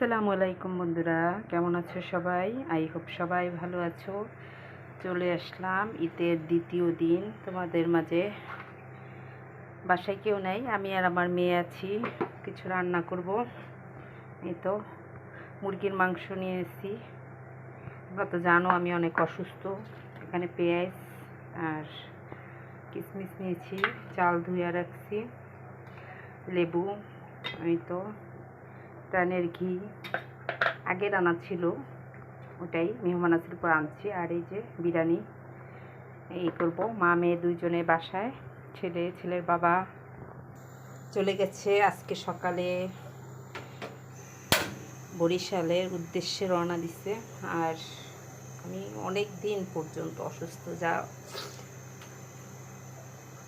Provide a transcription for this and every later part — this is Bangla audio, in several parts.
আসসালামু আলাইকুম বন্ধুরা, কেমন আছো সবাই? আই হোপ সবাই ভালো আছো। চলে আসলাম, ঈদের দ্বিতীয় দিন। তোমাদের মাঝে বাসায় কেউ নেই, আমি আর আমার মেয়ে আছি, কিছু রান্না করব। এই তো, মুরগির মাংস নিয়ে এসেছি। তোমরা তো জানো, আমি অনেক অসুস্থ। এখানে পেঁয়াজ আর কিশমিশ নিয়েছি, চাল ধুয়ে রাখছি, লেবু, এই তো। প্রাণের ঘি। আগে রান্না ছিল, ওটাই মেহমান আসির পর আনছি। আর এই যে বিরিয়ানি, এই করব। মা, মেয়ে দুইজনে বাসায়, ছেলে, ছেলের বাবা চলে গেছে আজকে সকালে। বরিশালের উদ্দেশ্যে রওনা দিছে। আর আমি অনেক দিন পর্যন্ত অসুস্থ, যা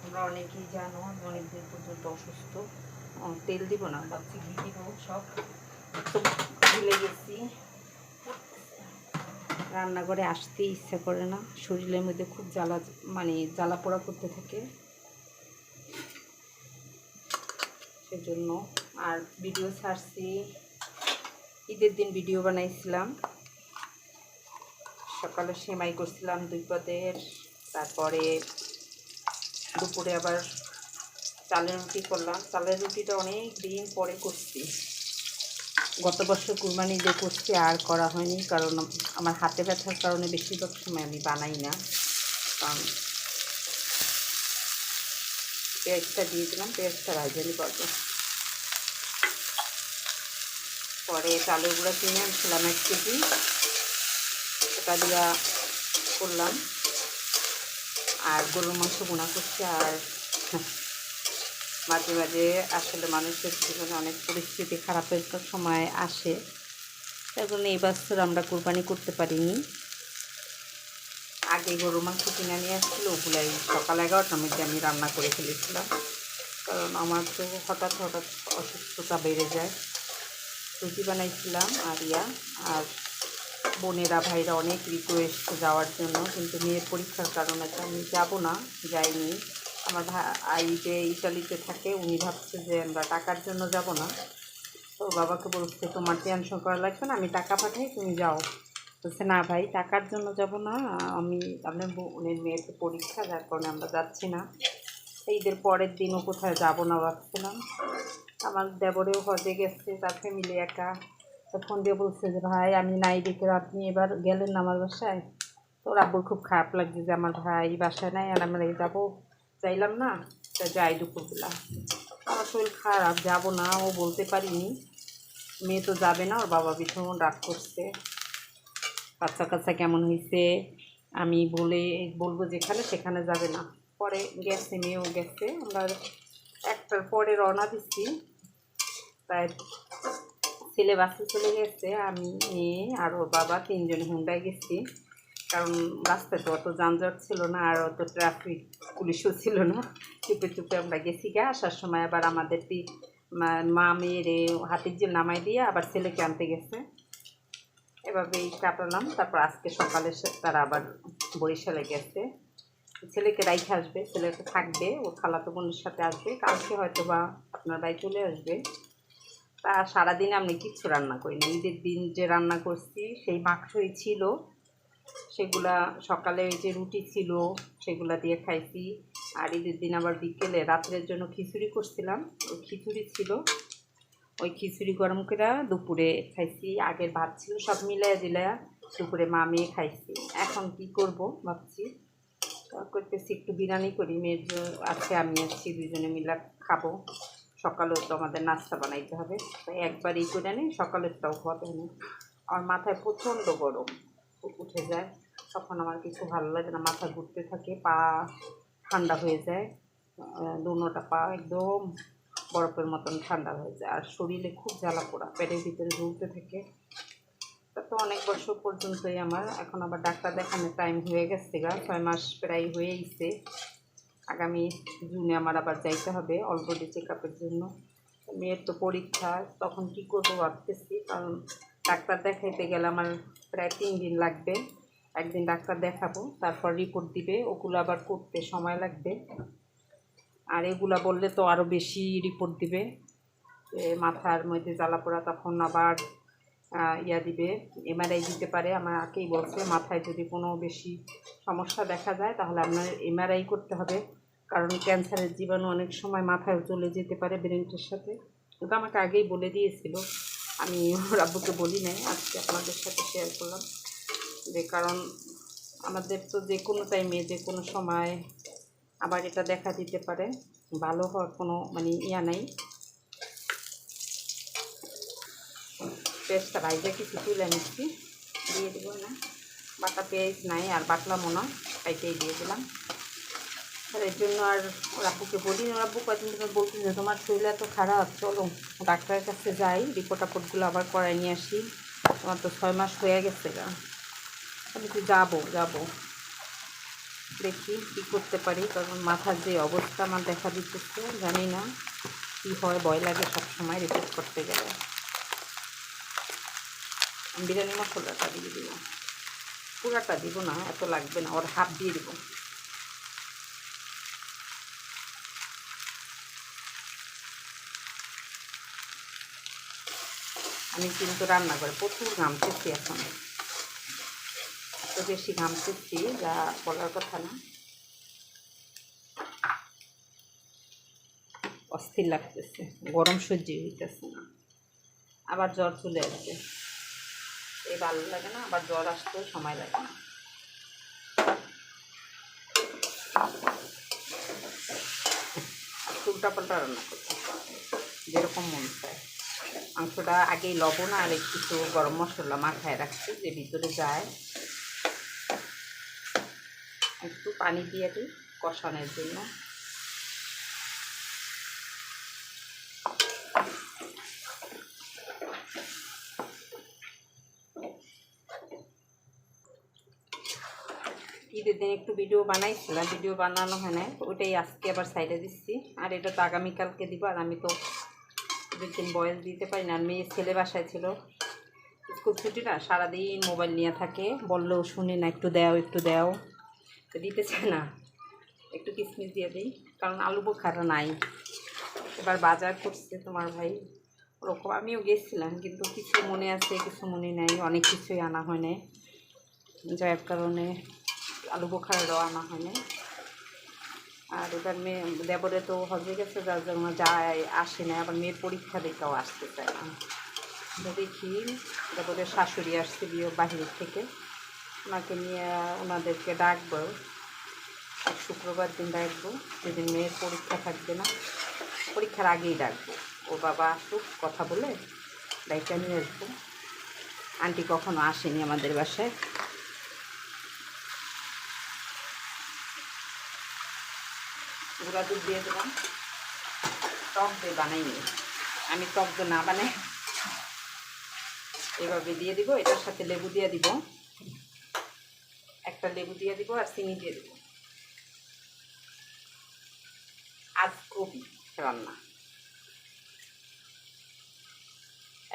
তোমরা অনেকেই জানো অনেক দিন পর্যন্ত অসুস্থ। তেল দিব না, ভাবছি ঘি দিব, সব ভুলে গেছি। রান্নাঘরে আসতে ইচ্ছা করে না, শরীরের মধ্যে খুব জ্বালা মানে জ্বালা পোড়া করতে থাকে। সেজন্য আর ভিডিও ছাড়ছি, ঈদের দিন ভিডিও বানাইছিলাম। সকালে সেমাই করছিলাম দুই পদের, তারপরে দুপুরে আবার চালের রুটি করলাম। চালের রুটিটা অনেক দিন পরে করছি। গত বছর কুরবানি দিয়ে করছি, আর করা হয়নি কারণ আমার হাতে ব্যথার কারণে বেশিরভাগ সময় আমি বানাই না। কারণ পেঁয়াজটা দিয়ে দিলাম, পেঁয়াজটা রাজধানী করব। পরে চালের গুঁড়া কিনে আনছিলাম এক কেজি ওটা দিয়া করলাম। আর গরুর মাংস বোনা করছি, আর মাঝে মাঝে আসলে মানুষের জীবনে অনেক পরিস্থিতি খারাপের সময় আসে। তাই জন্য এই বছর আমরা কোরবানি করতে পারিনি। আগে গরু মাংস কিনে নিয়ে আসছিল, ওগুলাই সকাল এগারোটার মধ্যে আমি রান্না করে ফেলেছিলাম। কারণ আমার তো হঠাৎ হঠাৎ অসুস্থতা বেড়ে যায়। রুটি বানাইছিলাম আর ইয়া আর বোনেরা, ভাইরা অনেক রিকোয়েস্ট যাওয়ার জন্য, কিন্তু মেয়ের পরীক্ষার কারণে তো আমি যাব না, যাইনি। আমার ভাই যে ইটালিতে থাকে, উনি ভাবছে যে আমরা টাকার জন্য যাব না। তো বাবাকে বলছে, তোমার টেনশন করা লাগবে না, আমি টাকা পাঠাই, তুমি যাও। বলছে, না ভাই, টাকার জন্য যাব না, আমি আপনার বোনের মেয়ের পরীক্ষা, যার কারণে আমরা যাচ্ছি না। ঈদের পরের দিনও কোথায় যাব না ভাবছিলাম। আমার দেবরেও হজে গেছে তার ফ্যামিলি একা। তো ফোন দিয়ে বলছে যে, ভাই, আমি নাই দেখে আপনি এবার গেলেন আমার বাসায়? তো ওর আব্বুর খুব খারাপ লাগছে যে, আমার ভাই বাসায় নাই আর আমরা যাব চাইলাম না, তা যাই দুপুরবেলা আমার শরীর খারাপ, যাব না, ও বলতে পারিনি। মেয়ে তো যাবে না, ওর বাবা ভীষণ রাগ করছে। বাচ্চা কাচ্চা কেমন হয়েছে আমি বলে, বলব যেখানে, সেখানে যাবে না। পরে গেছে, মেয়েও গেছে, আমরা একটার পরে রওনা দিচ্ছি তাই ছেলে বাসে চলে গেছে, আমি, মেয়ে আর ওর বাবা তিনজনে হুন্ডায় গেছি। কারণ রাস্তায় তো অত যানজট ছিল না আর অত ট্রাফিক পুলিশও ছিল না। চুপে চুপে আমরা গেছি গিয়ে আসার সময় আবার আমাদের মা- মেয়ের হাতির যে নামাই দিয়ে আবার ছেলেকে আনতে গেছে। এভাবেই কাটালাম। তারপর আজকে সকালে তারা আবার বরিশালে গেছে। ছেলেকে রাইখে আসবে ছেলেকে থাকবে, ও খালাতো বোনের সাথে আসবে। কালকে হয়তো বা আপনার বাড়ি চলে আসবে। তা সারাদিন আমি কিচ্ছু রান্না করিনি। ঈদের দিন যে রান্না করছি, সেই মাংসই ছিল। সেগুলা সকালে যে রুটি ছিল সেগুলা দিয়ে খাইছি। আর ঈদের দিন আবার বিকেলে রাত্রের জন্য খিচুড়ি করছিলাম। ওই খিচুড়ি ছিল। ওই খিচুড়ি গরম করে দুপুরে খাইছি। আগের ভাত ছিল সব মিলাই দিলে দুপুরে মা মেয়ে খাইছি। এখন কি করব ভাবছি। করতেছি একটু বিরিয়ানি করি। মেয়ের আজকে আমি আছি দুজনে মিলে খাব। সকালেও তো আমাদের নাস্তা বানাইতে হবে। একবার এই করে নিই, সকালেরটাও হবে না। আমার মাথায় প্রচণ্ড গরম। উঠে যায়। তখন আমার কিছু ভালো লাগে না, মাথা ঘুরতে থাকে, পা ঠান্ডা হয়ে যায়। দোনোটা পা একদম বরফের মতন ঠান্ডা হয়ে যায়। আর শরীরে খুব জ্বালা পোড়া, পেটের ভিতরে ঝুলতে থাকে। তা তো অনেক বছর পর্যন্তই আমার। এখন আবার ডাক্তার দেখানোর টাইম হয়ে গেছে গা, ছয় মাস প্রায় হয়েইছে। আগামী জুনে আমার আবার যাইতে হবে অলরেডি চেক আপের জন্য। মেয়ের তো পরীক্ষা, তখন কি করব ভাবতেছি, কারণ ডাক্তার দেখাইতে গেলে আমার প্রায় তিন দিন লাগবে। একদিন ডাক্তার দেখাবো, তারপর রিপোর্ট দিবে, ওগুলো আবার করতে সময় লাগবে। আর এগুলা বললে তো আরও বেশি রিপোর্ট দিবে মাথার মধ্যে জ্বালা পোড়া তখন আবার ইয়া দিবে এমআরআই দিতে পারে। আমার আমাকেই বলছে, মাথায় যদি কোনো বেশি সমস্যা দেখা যায়, তাহলে আপনার এমআরআই করতে হবে। কারণ ক্যান্সারের জীবাণু অনেক সময় মাথায় চলে যেতে পারে ব্রেনটের সাথে। ওটা আমাকে আগেই বলে দিয়েছিল আমি ওর আব্বুকে বলি নাই, আজকে আপনাদের সাথে শেয়ার করলাম। যে কারণ আমাদের তো যে কোনো টাইমে যে কোনো সময় আবার এটা দেখা দিতে পারে। ভালো হওয়ার কোনো মানে ইয়া নাই। পেঁয়াজটা ভাইজা কিছু তুলে নিচ্ছি। দিয়ে দেবো না। বাটা পেঁয়াজ নাই আর বাটলামও না কাইটেই দিয়ে দিলাম। আর এর জন্য আর ওর আব্বুকে বলি ওর আব্বু কয়েকদিন ধরে বলছি যে, তোমার শরীর এত খারাপ, চলো ডাক্তারের কাছে যাই রিপোর্ট আপোর্টগুলো আবার করাই নিয়ে আসি। তোমার তো ছয় মাস হয়ে গেছে গা। আমি তো যাব যাব। দেখি কী করতে পারি। কারণ মাথার যে অবস্থা আমার দেখা দিতেছে, জানি না কী হয়, ভয় লাগে সবসময় রিপোর্ট করতে গেলে। বিরিয়ানি মশলাটা দিয়ে দিব পুরাটা দিব না, এত লাগবে না, ওর হাফ দিয়ে দিব। আমি কিন্তু রান্না করে প্রচুর ঘামতেছি এখন। এত বেশি ঘামতেছি যা বলার কথা না। অস্থির লাগতেছে, গরম সহ্য হইতেছে না। আবার জ্বর চলে আসবে। এই ভালো লাগে না, আবার জ্বর আসতেও সময় লাগে না। উল্টা পাল্টা রান্না করতে যেরকম মন চায়। মাংসটা আগেই লবণ আর একটু গরম মশলা মাখায় রাখছি, যে ভিতরে যায়। একটু পানি দিয়ে দিই কষানোর জন্য। ঈদের দিন একটু ভিডিও বানাইছিলাম ভিডিও বানানো হয় না ওটাই আজকে আবার সাইডে দিচ্ছি। আর এটা তো আগামীকালকে দিব, আর আমি তো দুই দিন বয়স দিতে পারি না। আর মেয়ে ছেলে বাসায় ছিল। স্কুল ছুটি না, সারাদিন মোবাইল নিয়ে থাকে। বললেও শুনে না, একটু দাও একটু দাও। তো দিতেছে না। একটু কিসমিস দিয়ে দিই, কারণ আলু বোখারা নাই। এবার বাজার করছে তোমার ভাই। ওরকম আমিও গেছিলাম, কিন্তু কিছু মনে আছে, কিছু মনে নেই। অনেক কিছুই আনা হয় নাই। যার কারণে আলু বোখারারও আনা হয় নাই। আর এবার মেয়ে, দেবরে তো হজে গেছে, যার জন্য যায়, আসে না আবার মেয়ের পরীক্ষা দিতেও আসতে চায় না। দেখি, দেবরের শাশুড়ি আসছে বিয়ে বাহিরের থেকে। ওনাকে নিয়ে ওনাদেরকে ডাকবো। এক শুক্রবার দিন ডাকবো, যেদিন মেয়ের পরীক্ষা থাকবে না, পরীক্ষার আগেই ডাকবো। ও বাবা আসুক, কথা বলে ডাইটা নিয়ে আসব। আন্টি কখনো আসেনি আমাদের বাসায়। গুঁড়া দুধ দিয়ে দিলাম। টক দিয়ে বানাইনি আমি টক দিয়ে না বানাই। এভাবে দিয়ে দিব, এটার সাথে লেবু দিয়ে দিব। একটা লেবু দিয়ে দিব আর চিনি দিয়ে দিব। আজ কবি রান্না।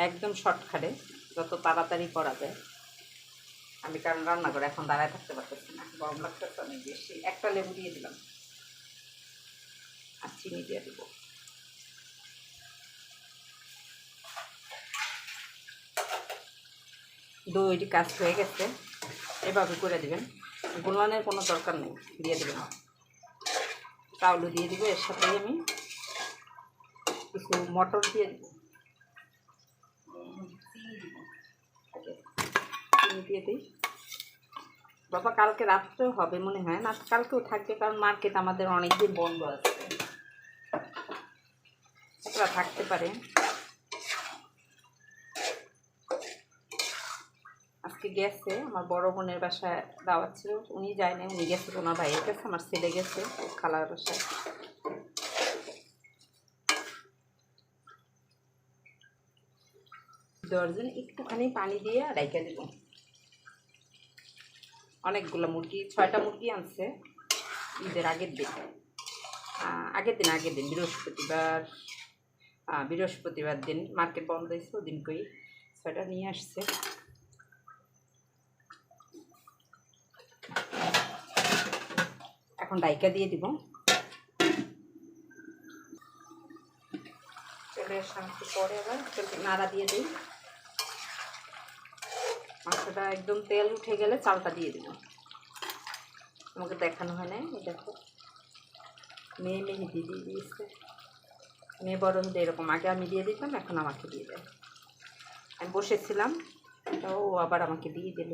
একদম শর্টকাটে, যত তাড়াতাড়ি করা যায়। আমি কারণ রান্না করে এখন দাঁড়ায় থাকতে পারতেছি না, গরম লাগতেছে অনেক বেশি। একটা লেবু দিয়ে দিলাম। আর চিনি দিয়ে দেবো। দইটি কাজ হয়ে গেছে, এভাবে করে দেবেন। গোলানের কোনো দরকার নেই, দিয়ে দেবেন। চাউলও দিয়ে দিব, এর সাথে আমি কিছু মটর দিয়ে দিব। দিয়ে দিই। বাবা, কালকে রাত্রেও হবে মনে হয় না? কালকেও থাকবে, কারণ মার্কেট আমাদের অনেক দিন বন্ধ আছে। ওরা থাকতে পারে। আজকে গেছে, আমার বড় বোনের বাসায় দাওয়াত ছিল, উনি যায় না উনি গেছে ওনার ভাইয়ের কাছে, আমার ছেলে গেছে খালার বাসায়। দশজন একটুখানি পানি দিয়ে রাইখা দেবো। অনেকগুলো মুরগি, ছয়টা মুরগি আনছে, ঈদের আগের দিন। আগের দিন আগের দিন, বৃহস্পতিবার। বৃহস্পতিবার দিন মার্কেট বন্ধ হয়েছে, ওদিন কই ছয়টা নিয়ে আসছে। এখন ডাইকা দিয়ে দিব। চলে আসলাম পরে নাড়া দিয়ে দিই। একদম তেল উঠে গেলে চালটা দিয়ে আমাকে দেখানো হয় না দেখো। মেয়ে মেহেদি দিয়ে দিয়েছে। মেয়ে বড় হলে এরকম আগে আমি দিয়ে দিতাম, এখন আমাকে দিয়ে দেয়। আমি বসেছিলাম, তো ও আবার আমাকে দিয়ে দিল।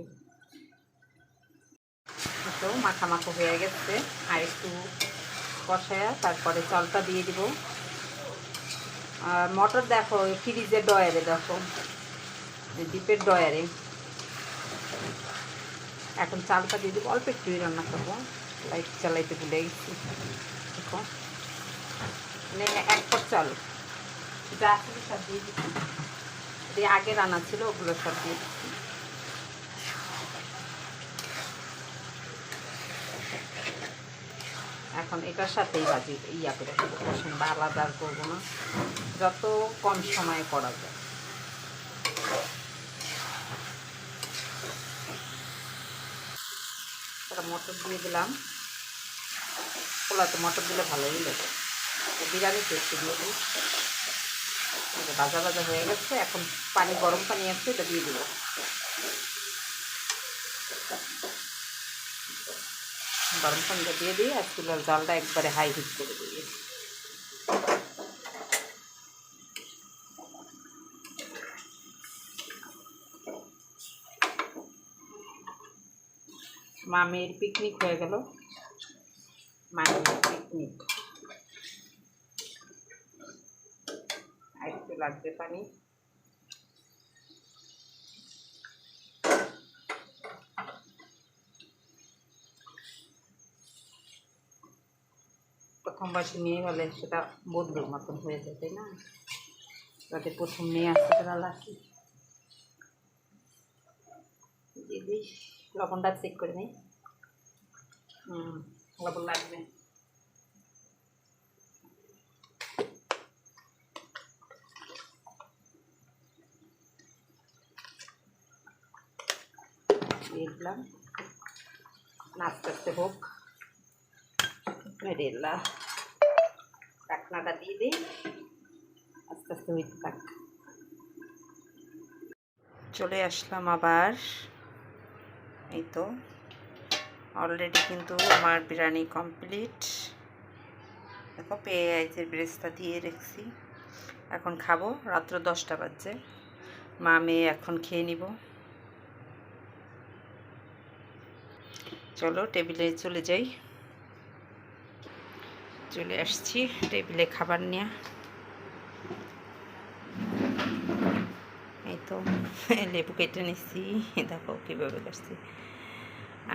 তো মাখা মাখা হয়ে গেছে, আর একটু কষায়া তারপরে চালটা দিয়ে দিব। আর মটর দেখো ফ্রিজের ডয়ারে দেখো ডিপের ডয়ারে এখন চালটা দিয়ে দিব, অল্প একটুই রান্না করব। লাইট চালাইতে ভুলে গেছি। দেখো। এক পট চাল। যা ছিল সব দিয়ে দিচ্ছি। আগে রান্না ছিল, ওগুলো সব দিয়ে দিচ্ছি। এখন এটার সাথেই ভাজি ইয়া করে দেবো। বা আলাদা আর করব না। যত কম সময়ে করা যায়। মটর দিয়ে দিলাম। পোলাতে মটর দিলে ভালোই লাগে। বিরিয়ানি টেস্টি দিয়ে দিই। ভাজা ভাজা হয়ে গেছে, এখন পানি, গরম পানি আছে, এটা দিয়ে দিব। গরম পানিটা দিয়ে দিই, আর চুলার জালটা একবারে হাই হিট করে দিই। মামের পিকনিক হয়ে গেল। মায়ের পিকনিক আর একটু লাগবে পানি। প্রথম বয়সে মেয়ে হলে সেটা বদলুর মতন হয়ে যায়, তাই না? যাতে প্রথম মেয়ে আসতে তারা লাকি লবণটা চেক করে নিই হুম, লবণ লাগবে। দিয়ে দিলাম আস্তে আস্তে হোক। মেরেলা ঢাকনাটা দিয়ে দিই। আস্তে আস্তে হইতে থাক। চলে আসলাম আবার। এই তো। অলরেডি কিন্তু আমার বিরিয়ানি কমপ্লিট দেখো পেঁয়াজের ব্রেসটা দিয়ে রেখেছি। এখন খাব। রাত্র দশটা বাজছে। মা মেয়ে এখন খেয়ে নিব। চলো, টেবিলে চলে যাই। চলে আসছি, টেবিলে খাবার নিয়ে। এই তো, লেবু কেটে নিচ্ছি দেখো কীভাবে কাটছি।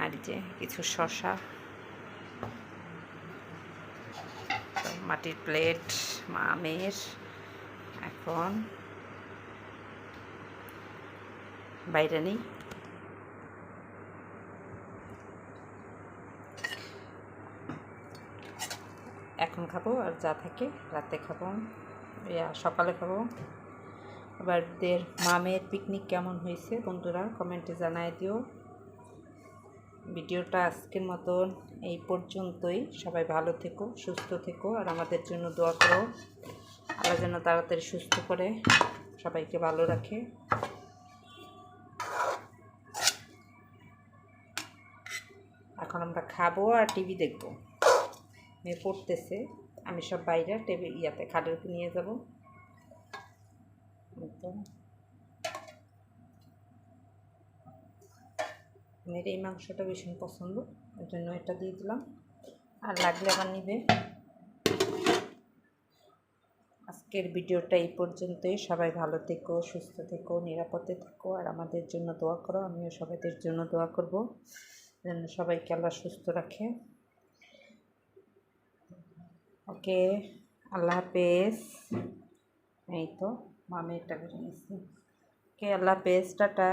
আর যে কিছু শশা মাটির প্লেট মামের এখন বাইরে নেই। এখন খাব আর যা থাকে রাতে খাব। সকালে খাব। এবার দের মামের পিকনিক কেমন হয়েছে বন্ধুরা কমেন্টে জানাই দিও। ভিডিওটা আজকের মতন এই পর্যন্তই। সবাই ভালো থেকো, সুস্থ থেকো আর আমাদের জন্য দোয়া করো। আল্লাহ যেন তাড়াতাড়ি সুস্থ করে সবাইকে ভালো রাখে। এখন আমরা খাব আর টিভি দেখব। মেয়ে পড়তেছে, আমি সব বাইরে টেবিল ইয়াতে খাটের উপর নিয়ে যাব। মেয়ের এই মাংসটা ভীষণ পছন্দ ওই জন্য এটা দিয়ে দিলাম। আর লাগলে আবার নিবে। আজকের ভিডিওটা এই পর্যন্তই। সবাই ভালো থেকো, সুস্থ থেকো, নিরাপদে থাকো, আর আমাদের জন্য দোয়া করো। আমিও সবাইদের জন্য দোয়া করব, যেন সবাইকে আল্লাহ সুস্থ রাখে। ওকে আল্লাহ হাফেজ এই তো মামি এটা করে নিচ্ছি ওকে আল্লাহ হাফেজ টাটা